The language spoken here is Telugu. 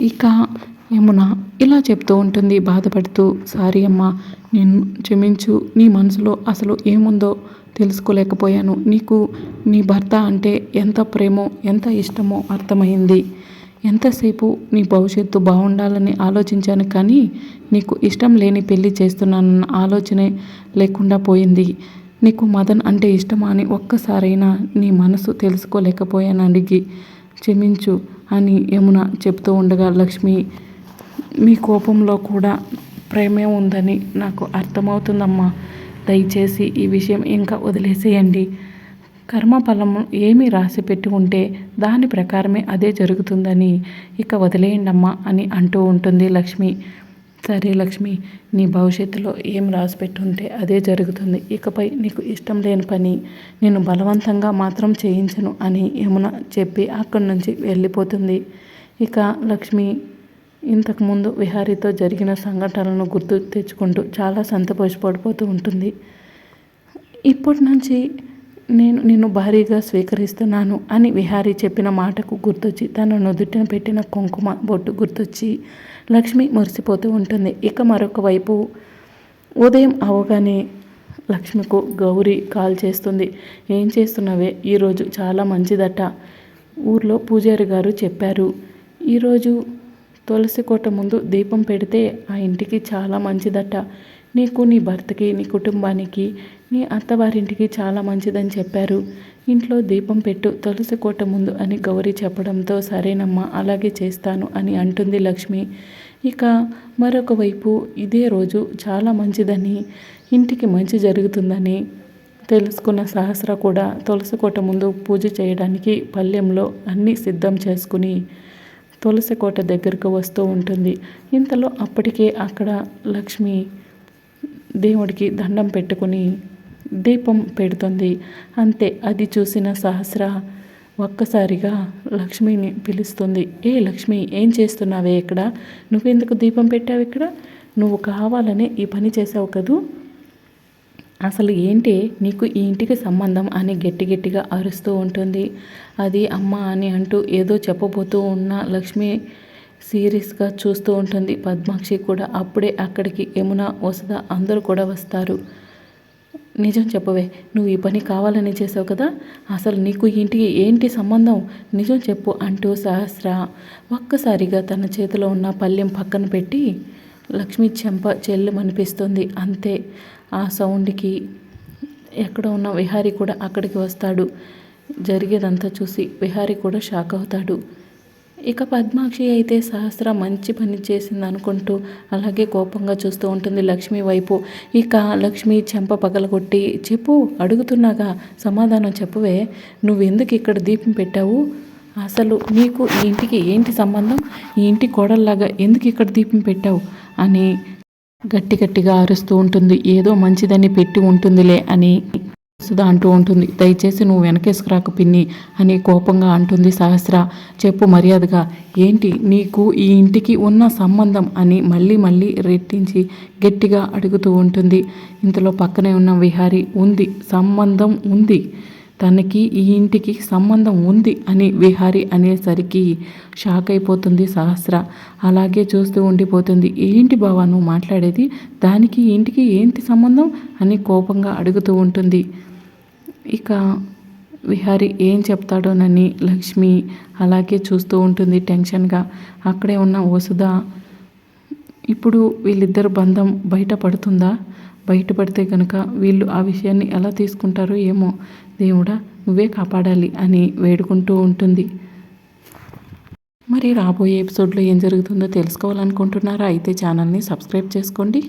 ఇక యమున ఇలా చెప్తూ ఉంటుంది బాధపడుతూ సారీ అమ్మా నేను క్షమించు నీ మనసులో అసలు ఏముందో తెలుసుకోలేకపోయాను. నీకు నీ భర్త అంటే ఎంత ప్రేమో ఎంత ఇష్టమో అర్థమైంది. ఎంతసేపు నీ భవిష్యత్తు బాగుండాలని ఆలోచించాను కానీ నీకు ఇష్టం లేని పెళ్ళి చేస్తున్నానన్న ఆలోచనే లేకుండా పోయింది. నీకు మదన్ అంటే ఇష్టమా అని ఒక్కసారైనా నీ మనసు తెలుసుకోలేకపోయాను అడిగి క్షమించు అని యమున చెప్తూ ఉండగా లక్ష్మి మీ కోపంలో కూడా ప్రేమే ఉందని నాకు అర్థమవుతుందమ్మా. దయచేసి ఈ విషయం ఇంకా వదిలేసేయండి. కర్మఫలము ఏమి రాసి పెట్టి ఉంటే దాని ప్రకారమే అదే జరుగుతుందని. ఇక వదిలేయండమ్మా అని అంటూ ఉంటుంది లక్ష్మి. సరే లక్ష్మి నీ భవిష్యత్తులో ఏం రాసి పెట్టుంటే అదే జరుగుతుంది. ఇకపై నీకు ఇష్టం లేని పని నేను బలవంతంగా మాత్రం చేయించను అని యమున చెప్పి అక్కడి నుంచి వెళ్ళిపోతుంది. ఇక లక్ష్మి ఇంతకుముందు విహారీతో జరిగిన సంఘటనలను గుర్తు తెచ్చుకుంటూ చాలా సంతోషపడిపోతూ ఉంటుంది. ఇప్పటి నుంచి నేను నిన్ను భారీగా స్వీకరిస్తున్నాను అని విహారీ చెప్పిన మాటకు గుర్తొచ్చి తన నుదుటిన పెట్టిన కుంకుమ బొట్టు గుర్తొచ్చి లక్ష్మి మురిసిపోతూ ఉంటుంది. ఇక మరొక వైపు ఉదయం అవగానే లక్ష్మికు గౌరీ కాల్ చేస్తుంది. ఏం చేస్తున్నావే? ఈరోజు చాలా మంచిదట ఊర్లో పూజారి గారు చెప్పారు. ఈరోజు తులసి కోట ముందు దీపం పెడితే ఆ ఇంటికి చాలా మంచిదట. నీకు నీ భర్తకి నీ కుటుంబానికి నీ అత్తవారింటికి చాలా మంచిదని చెప్పారు. ఇంట్లో దీపం పెట్టు తులసి కోట ముందు అని గౌరీ చెప్పడంతో సరేనమ్మా అలాగే చేస్తాను అని అంటుంది లక్ష్మి. ఇక మరొక వైపు ఇదే రోజు చాలా మంచిదని ఇంటికి మంచి జరుగుతుందని తెలుసుకున్న సహస్ర కూడా తులసి కోట ముందు పూజ చేయడానికి పల్లెంలో అన్నీ సిద్ధం చేసుకుని తులసి కోట దగ్గరకు వస్తూ ఉంటుంది. ఇంతలో అప్పటికే అక్కడ లక్ష్మి దేవుడికి దండం పెట్టుకుని దీపం పెడుతుంది. అంతే అది చూసిన సహస్ర ఒక్కసారిగా లక్ష్మిని పిలుస్తుంది. ఏ లక్ష్మి ఏం చేస్తున్నావే ఇక్కడ? నువ్వెందుకు దీపం పెట్టావు ఇక్కడ? నువ్వు కావాలనే ఈ పని చేసావు కదూ? అసలు ఏంటి? నీకు ఈ ఇంటికి సంబంధం? అని గట్టి గట్టిగా అరుస్తూ ఉంటుంది. అది అమ్మ అని అంటూ ఏదో చెప్పబోతూ ఉన్న లక్ష్మి సీరియస్గా చూస్తూ ఉంటుంది. పద్మాక్షి కూడా అప్పుడే అక్కడికి యమున వసుధ అందరూ కూడా వస్తారు. నిజం చెప్పవే నువ్వు ఈ పని కావాలని చేసావు కదా? అసలు నీకు ఇంటికి ఏంటి సంబంధం? నిజం చెప్పు అంటూ సహస్ర ఒక్కసారిగా తన చేతిలో ఉన్న పల్లెం పక్కన పెట్టి లక్ష్మి చెంప చెల్లెమనిపిస్తుంది అంతే ఆ సౌండ్కి ఎక్కడ ఉన్న విహారీ కూడా అక్కడికి వస్తాడు. జరిగేదంతా చూసి విహారీ కూడా షాక్ అవుతాడు. ఇక పద్మాక్షి అయితే సహస్ర మంచి పని చేసింది అనుకుంటూ అలాగే కోపంగా చూస్తూ ఉంటుంది లక్ష్మి వైపు. ఇక లక్ష్మి చెంప పగలగొట్టి చెప్పు అడుగుతున్నాగా సమాధానం చెప్పువే నువ్వెందుకు ఇక్కడ దీపం పెట్టావు? అసలు నీకు ఈ ఇంటికి ఏంటి సంబంధం? ఈ ఇంటి కోడల్లాగా ఎందుకు ఇక్కడ దీపం పెట్టావు? అని గట్టి గట్టిగా అరుస్తూ ఉంటుంది. ఏదో మంచిదని పెట్టి ఉంటుందిలే అని సుధా అంటూ ఉంటుంది. దయచేసి నువ్వు వెనకేసుకురాక పిన్ని అని కోపంగా అంటుంది సహస్ర. చెప్పు మర్యాదగా. ఏంటి? నీకు ఈ ఇంటికి ఉన్న సంబంధం అని మళ్ళీ మళ్ళీ రెట్టించి గట్టిగా అడుగుతూ ఉంటుంది. ఇంతలో పక్కనే ఉన్న విహారి ఉంది. సంబంధం ఉంది. తనకి ఈ ఇంటికి సంబంధం ఉంది అని విహారి అనేసరికి షాక్ అయిపోతుంది సహస్ర. అలాగే చూస్తూ ఉండిపోతుంది. ఏంటి బావా నువ్వు మాట్లాడేది? దానికి ఇంటికి ఏంటి సంబంధం? అని కోపంగా అడుగుతూ ఉంటుంది. ఇక విహారి ఏం చెప్తాడోనని లక్ష్మి అలాగే చూస్తూ ఉంటుంది టెన్షన్గా. అక్కడే ఉన్న వసుధ ఇప్పుడు వీళ్ళిద్దరు బంధం బయటపడుతుందా బయటపడితే కనుక వీళ్ళు ఆ విషయాన్ని ఎలా తీసుకుంటారో ఏమో దేవుడా నువ్వే కాపాడాలి అని వేడుకుంటూ ఉంటుంది. మరి రాబోయే ఎపిసోడ్లో ఏం జరుగుతుందో తెలుసుకోవాలనుకుంటున్నారా? అయితే ఛానల్ని సబ్స్క్రైబ్ చేసుకోండి.